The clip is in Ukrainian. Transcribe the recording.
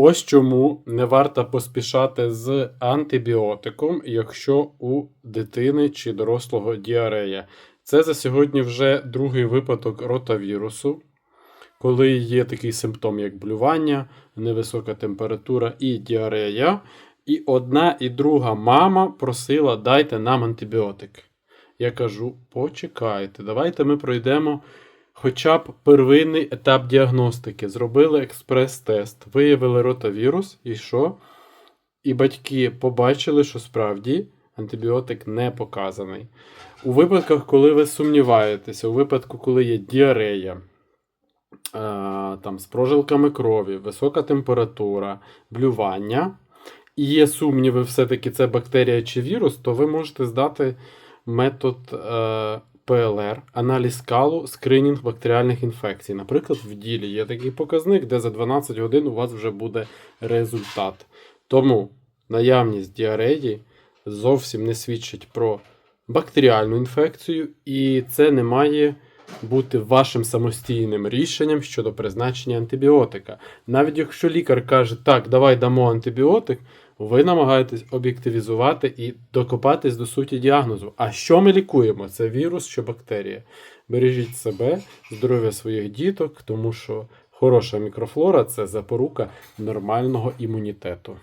Ось чому не варто поспішати з антибіотиком, якщо у дитини чи дорослого діарея. Це за сьогодні вже другий випадок ротавірусу, коли є такий симптом, як блювання, невисока температура і діарея. І одна і друга мама просила, дайте нам антибіотик. Я кажу: почекайте, давайте ми пройдемо хоча б первинний етап діагностики. Зробили експрес-тест, виявили ротавірус, і що? І батьки побачили, що справді антибіотик не показаний. У випадках, коли ви сумніваєтеся, у випадку, коли є діарея, там, з прожилками крові, висока температура, блювання, і є сумніви, все-таки це бактерія чи вірус, то ви можете здати метод е, ПЛР, аналіз калу, скринінг бактеріальних інфекцій. Наприклад, в ділі є такий показник, де за 12 годин у вас вже буде результат. Тому наявність діареї зовсім не свідчить про бактеріальну інфекцію, і це не має бути вашим самостійним рішенням щодо призначення антибіотика. Навіть якщо лікар каже, так, давай дамо антибіотик, ви намагаєтесь об'єктивізувати і докопатись до суті діагнозу. А що ми лікуємо? Це вірус чи бактерія? Бережіть себе, здоров'я своїх діток, тому що хороша мікрофлора це запорука нормального імунітету.